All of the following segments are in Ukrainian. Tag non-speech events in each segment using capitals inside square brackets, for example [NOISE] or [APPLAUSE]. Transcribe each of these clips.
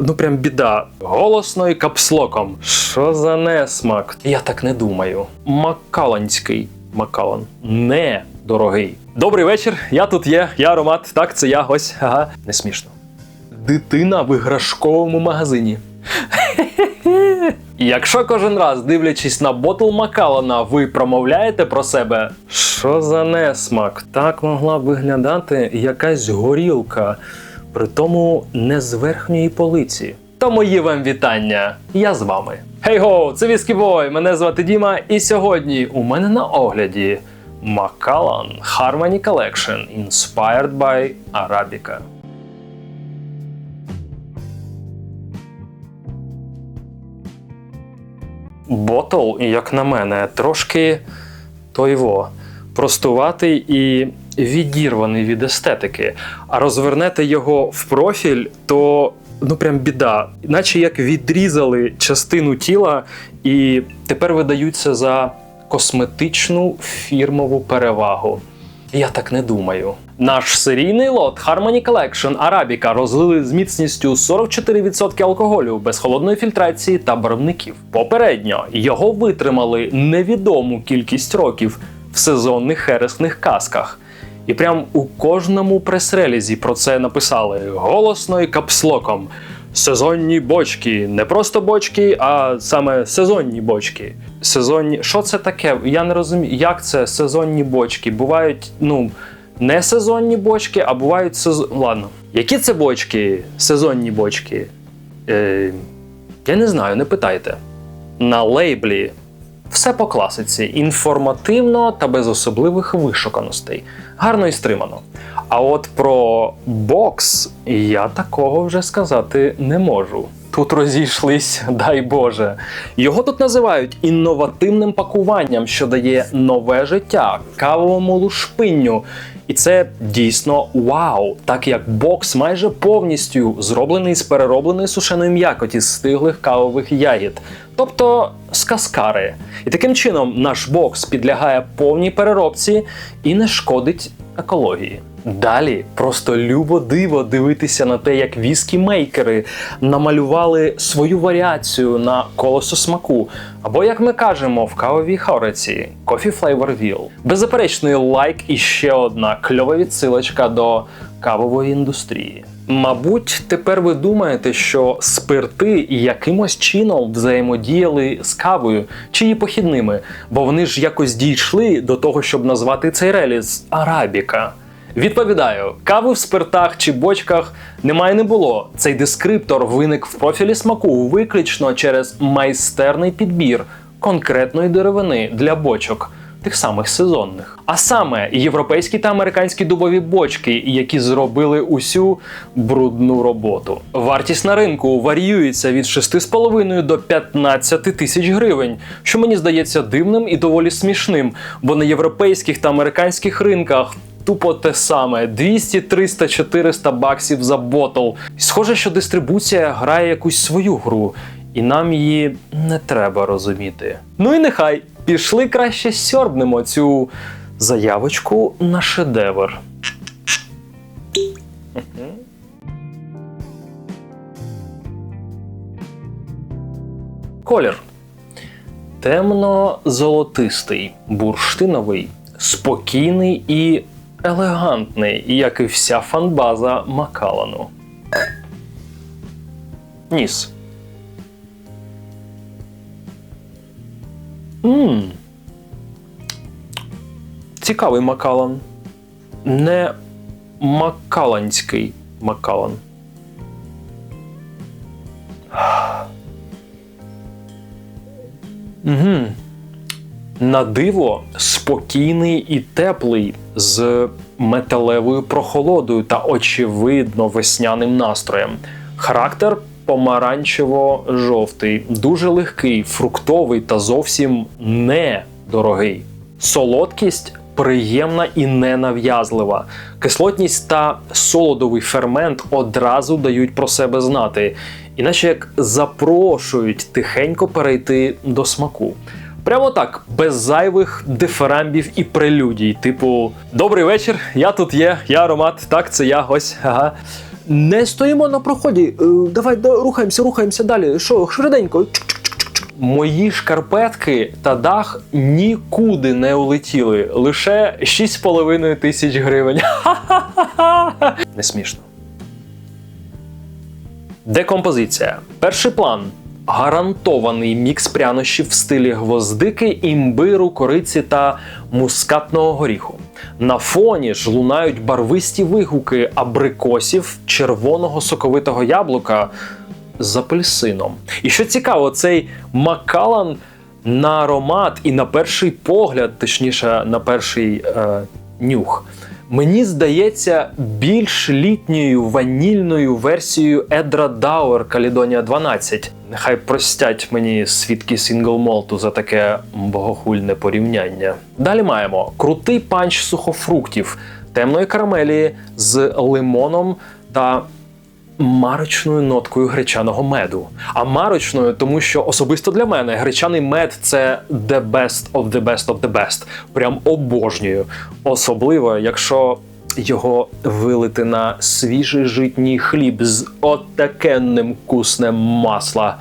ну прям біда. Голосно і капслоком. Що за несмак? Я так не думаю. Макаланський. Макалан. Не дорогий. Добрий вечір. Я тут є. Я аромат. Так, це я. Ось. Ага. Не смішно. Дитина в іграшковому магазині. [LAUGHS] Якщо кожен раз, дивлячись на ботл Макалана, ви промовляєте про себе, що за несмак? Так могла виглядати якась горілка, при тому не з верхньої полиці. То мої вам вітання. Я з вами. Хей-го, це Віскі Бой, мене звати Діма, і сьогодні у мене на огляді Macallan Harmony Collection Inspired by Arabica. Ботл, як на мене, трошки той во, простуватий і відірваний від естетики. А розвернете його в профіль, то ну прям біда. Наче як відрізали частину тіла і тепер видаються за косметичну фірмову перевагу. Я так не думаю. Наш серійний лот Harmony Collection Arabica розлили з міцністю 44% алкоголю без холодної фільтрації та барвників. Попередньо його витримали невідому кількість років в сезонних хересних касках. І прям у кожному прес-релізі про це написали голосно і капслоком. Сезонні бочки, не просто бочки, а саме сезонні бочки. Сезонні. Що це таке? Я не розумію, як це сезонні бочки. Бувають, ну, не сезонні бочки, а бувають сезон. Ладно. Які це бочки? Сезонні бочки? Е, я не знаю, не питайте. На лейблі все по класиці, інформативно та без особливих вишуканостей. Гарно і стримано. А от про бокс я такого вже сказати не можу. Тут розійшлись, [LAUGHS] дай Боже. Його тут називають інновативним пакуванням, що дає нове життя кавовому лушпинню. І це дійсно вау, так як бокс майже повністю зроблений з переробленої сушеної м'якоті з стиглих кавових ягід, тобто з каскари. І таким чином наш бокс підлягає повній переробці і не шкодить екології. Далі просто любо диво дивитися на те, як віскі-мейкери намалювали свою варіацію на колесо смаку. Або, як ми кажемо в кавовій хориці Coffee Flavor Wheel. Беззаперечний лайк і ще одна кльова відсилочка до кавової індустрії. Мабуть, тепер ви думаєте, що спирти якимось чином взаємодіяли з кавою чи її похідними, бо вони ж якось дійшли до того, щоб назвати цей реліз Арабіка. Відповідаю, кави в спиртах чи бочках немає не було. Цей дескриптор виник в профілі смаку виключно через майстерний підбір конкретної деревини для бочок. Тих самих сезонних, а саме європейські та американські дубові бочки, які зробили усю брудну роботу. Вартість на ринку варіюється від 6,5 до 15 тисяч гривень, що мені здається дивним і доволі смішним, бо на європейських та американських ринках тупо те саме: 200, 300, 400 баксів за ботл. Схоже, що дистрибуція грає якусь свою гру, і нам її не треба розуміти. Ну і нехай пішли краще сьорбнемо цю заявочку на шедевр. Колір темно-золотистий, бурштиновий, спокійний і елегантний, як і вся фанбаза Макалану. Ніс. Мм. Цікавий Макалан. Не макаланський Макалан. Угу. На диво спокійний і теплий, з металевою прохолодою та очевидно весняним настроєм. Характер помаранчево-жовтий, дуже легкий, фруктовий та зовсім не дорогий. Солодкість приємна і ненав'язлива. Кислотність та солодовий фермент одразу дають про себе знати, іначе як запрошують тихенько перейти до смаку. Прямо так, без зайвих дифирамбів і прелюдій, типу Добрий вечір, я тут є, я аромат, так, це я, ось, ага. Не стоїмо на проході. Е, Давай да, рухаємося, рухаємося далі. Що, швиденько. Мої шкарпетки та дах нікуди не улетіли. Лише 6,5 тисяч гривень. [LAUGHS] Не смішно. Декомпозиція. Перший план. Гарантований мікс прянощів в стилі гвоздики, імбиру, кориці та мускатного горіху. На фоні ж лунають барвисті вигуки абрикосів, червоного соковитого яблука з апельсином. І що цікаво, цей Макалан на аромат і на перший погляд, точніше, на перший е, нюх, мені здається більш літньою ванільною версією Едра Дауер Калідонія 12. Нехай простять мені свідки сінгл-молту за таке богохульне порівняння. Далі маємо крутий панч сухофруктів, темної карамелі з лимоном та марочною ноткою гречаного меду. А марочною, тому що особисто для мене гречаний мед це the best of the best of the best. Прям обожнюю. Особливо, якщо його вилити на свіжий житній хліб з отакенним куснем масла.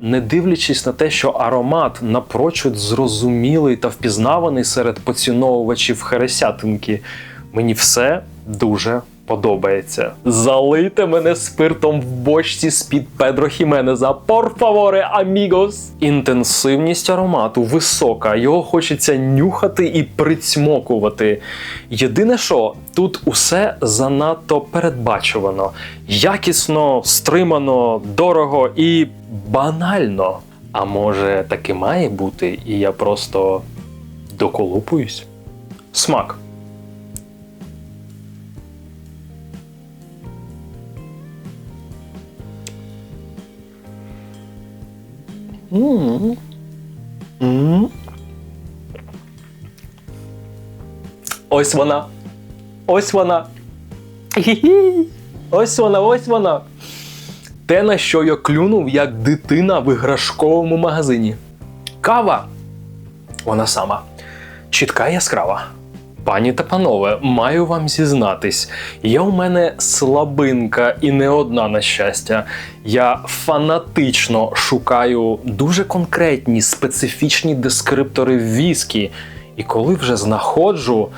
Не дивлячись на те, що аромат напрочуд зрозумілий та впізнаваний серед поціновувачів хересятинки, мені все дуже подобається. Залийте мене спиртом в бочці з-під Педро Хіменеза. Пор фаворе, амігос! Інтенсивність аромату висока, його хочеться нюхати і прицьмокувати. Єдине, що тут усе занадто передбачувано, якісно, стримано, дорого і банально. А може, таки має бути, і я просто доколупуюсь? Смак. М. М. Ось вона. Ось вона. Хі-хі. [LAUGHS] Ось вона, ось вона. Те, на що я клюнув, як дитина в іграшковому магазині. Кава. Вона сама. Чітка яскрава. Пані та панове, маю вам зізнатись, є у мене слабинка і не одна на щастя. Я фанатично шукаю дуже конкретні специфічні дескриптори віскі. І коли вже знаходжу,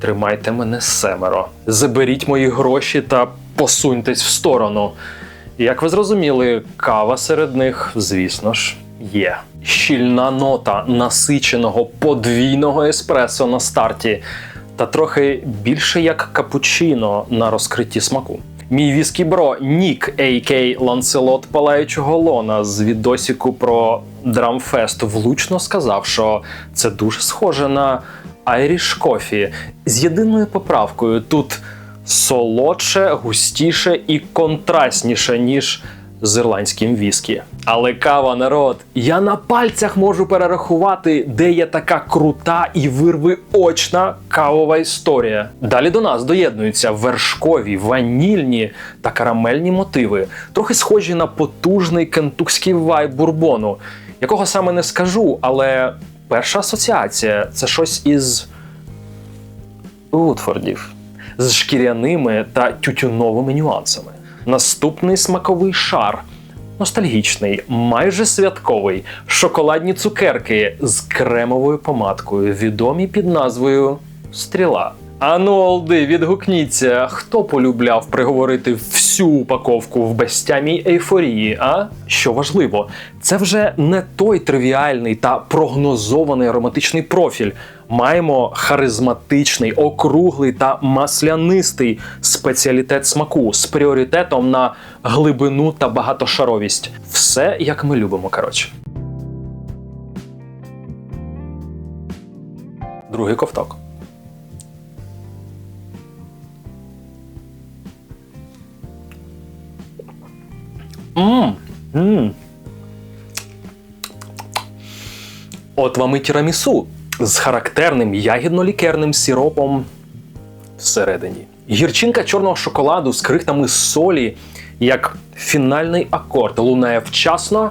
тримайте мене семеро. Заберіть мої гроші та посуньтесь в сторону. Як ви зрозуміли, кава серед них, звісно ж, є. Щільна нота насиченого подвійного еспресо на старті, та трохи більше як капучино на розкритті смаку. Мій віскі бро Нік, а.к. Ланселот Палаючого Лона з відосіку про Драмфест влучно сказав, що це дуже схоже на Irish Coffee з єдиною поправкою. Тут солодше, густіше і контрастніше, ніж з ірландським віскі. Але кава, народ, я на пальцях можу перерахувати, де є така крута і вирвиочна кавова історія. Далі до нас доєднуються вершкові, ванільні та карамельні мотиви, трохи схожі на потужний кентукський вайб бурбону, якого саме не скажу, але перша асоціація це щось із Утфордів з шкіряними та тютюновими нюансами. Наступний смаковий шар. Ностальгічний, майже святковий, шоколадні цукерки з кремовою помадкою, відомі під назвою Стріла. Ану, Олди, відгукніться, хто полюбляв приговорити всю упаковку в безтямій ейфорії, а? Що важливо, це вже не той тривіальний та прогнозований ароматичний профіль. Маємо харизматичний, округлий та маслянистий спеціалітет смаку з пріоритетом на глибину та багатошаровість. Все як ми любимо, коротше. Другий ковток. Мм. Мм. От вам і тірамісу з характерним ягідно-лікерним сиропом всередині. Гірчинка чорного шоколаду з крихтами солі, як фінальний акорд, лунає вчасно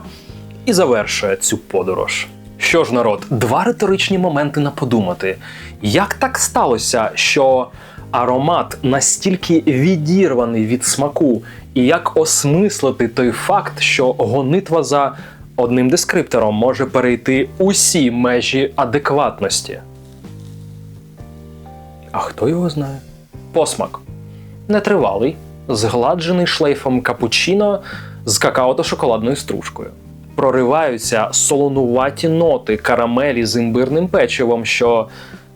і завершує цю подорож. Що ж, народ, два риторичні моменти на подумати. Як так сталося, що аромат настільки відірваний від смаку, і як осмислити той факт, що гонитва за одним дескриптором може перейти усі межі адекватності? А хто його знає? Посмак. Нетривалий, згладжений шлейфом капучино з какао та шоколадною стружкою. Прориваються солонуваті ноти карамелі з імбирним печивом, що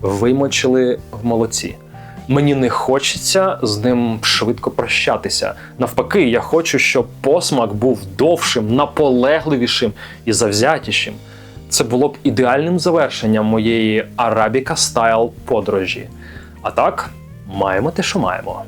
вимочили в молоці. Мені не хочеться з ним швидко прощатися. Навпаки, я хочу, щоб посмак був довшим, наполегливішим і завзятішим. Це було б ідеальним завершенням моєї арабіка стайл подорожі. А так, маємо те, що маємо.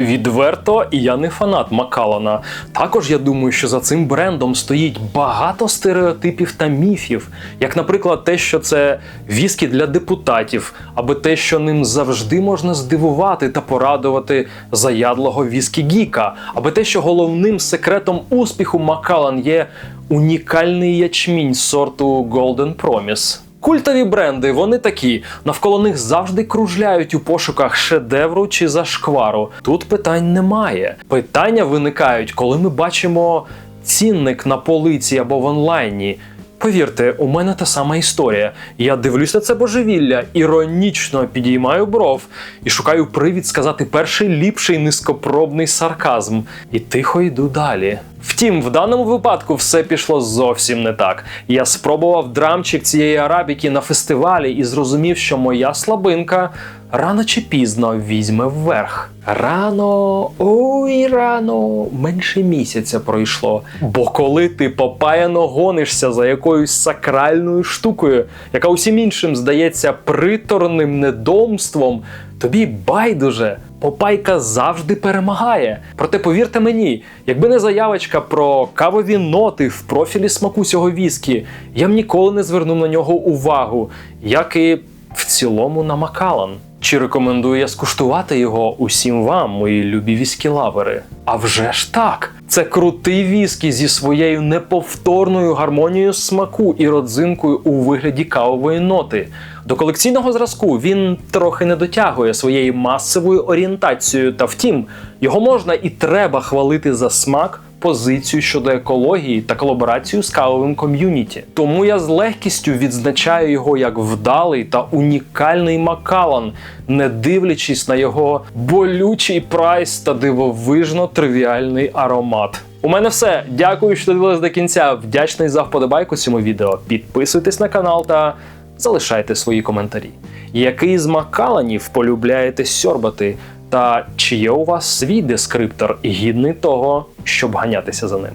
Відверто, я не фанат Макалана. Також я думаю, що за цим брендом стоїть багато стереотипів та міфів, як, наприклад, те, що це віскі для депутатів, або те, що ним завжди можна здивувати та порадувати заядлого віскі гіка, або те, що головним секретом успіху Макалан є унікальний ячмінь сорту Golden Promise. Культові бренди, вони такі. Навколо них завжди кружляють у пошуках шедевру чи зашквару. Тут питань немає. Питання виникають, коли ми бачимо цінник на полиці або в онлайні. Повірте, у мене та сама історія. Я дивлюсь на це божевілля, іронічно підіймаю бров і шукаю привід сказати перший ліпший низькопробний сарказм. І тихо йду далі. Втім, в даному випадку все пішло зовсім не так. Я спробував драмчик цієї арабіки на фестивалі і зрозумів, що моя слабинка рано чи пізно візьме вверх. Рано, ой, рано, менше місяця пройшло. Бо коли ти попаяно гонишся за якоюсь сакральною штукою, яка усім іншим здається приторним недомством, тобі байдуже. Попайка завжди перемагає. Проте повірте мені, якби не заявочка про кавові ноти в профілі смаку цього віскі, я б ніколи не звернув на нього увагу, як і в цілому на Макалан. Чи рекомендую я скуштувати його усім вам, мої любі віскі-лавери? А вже ж так! Це крутий віскі зі своєю неповторною гармонією смаку і родзинкою у вигляді кавової ноти. До колекційного зразку він трохи не дотягує своєю масовою орієнтацією, та втім, його можна і треба хвалити за смак, позицію щодо екології та колаборацію з кавовим ком'юніті. Тому я з легкістю відзначаю його як вдалий та унікальний Макалан, не дивлячись на його болючий прайс та дивовижно тривіальний аромат. У мене все. Дякую, що дивились до кінця. Вдячний за вподобайку цьому відео. Підписуйтесь на канал та залишайте свої коментарі. Який з Макаланів полюбляєте сьорбати? Та чи є у вас свій дескриптор гідний того, щоб ганятися за ним?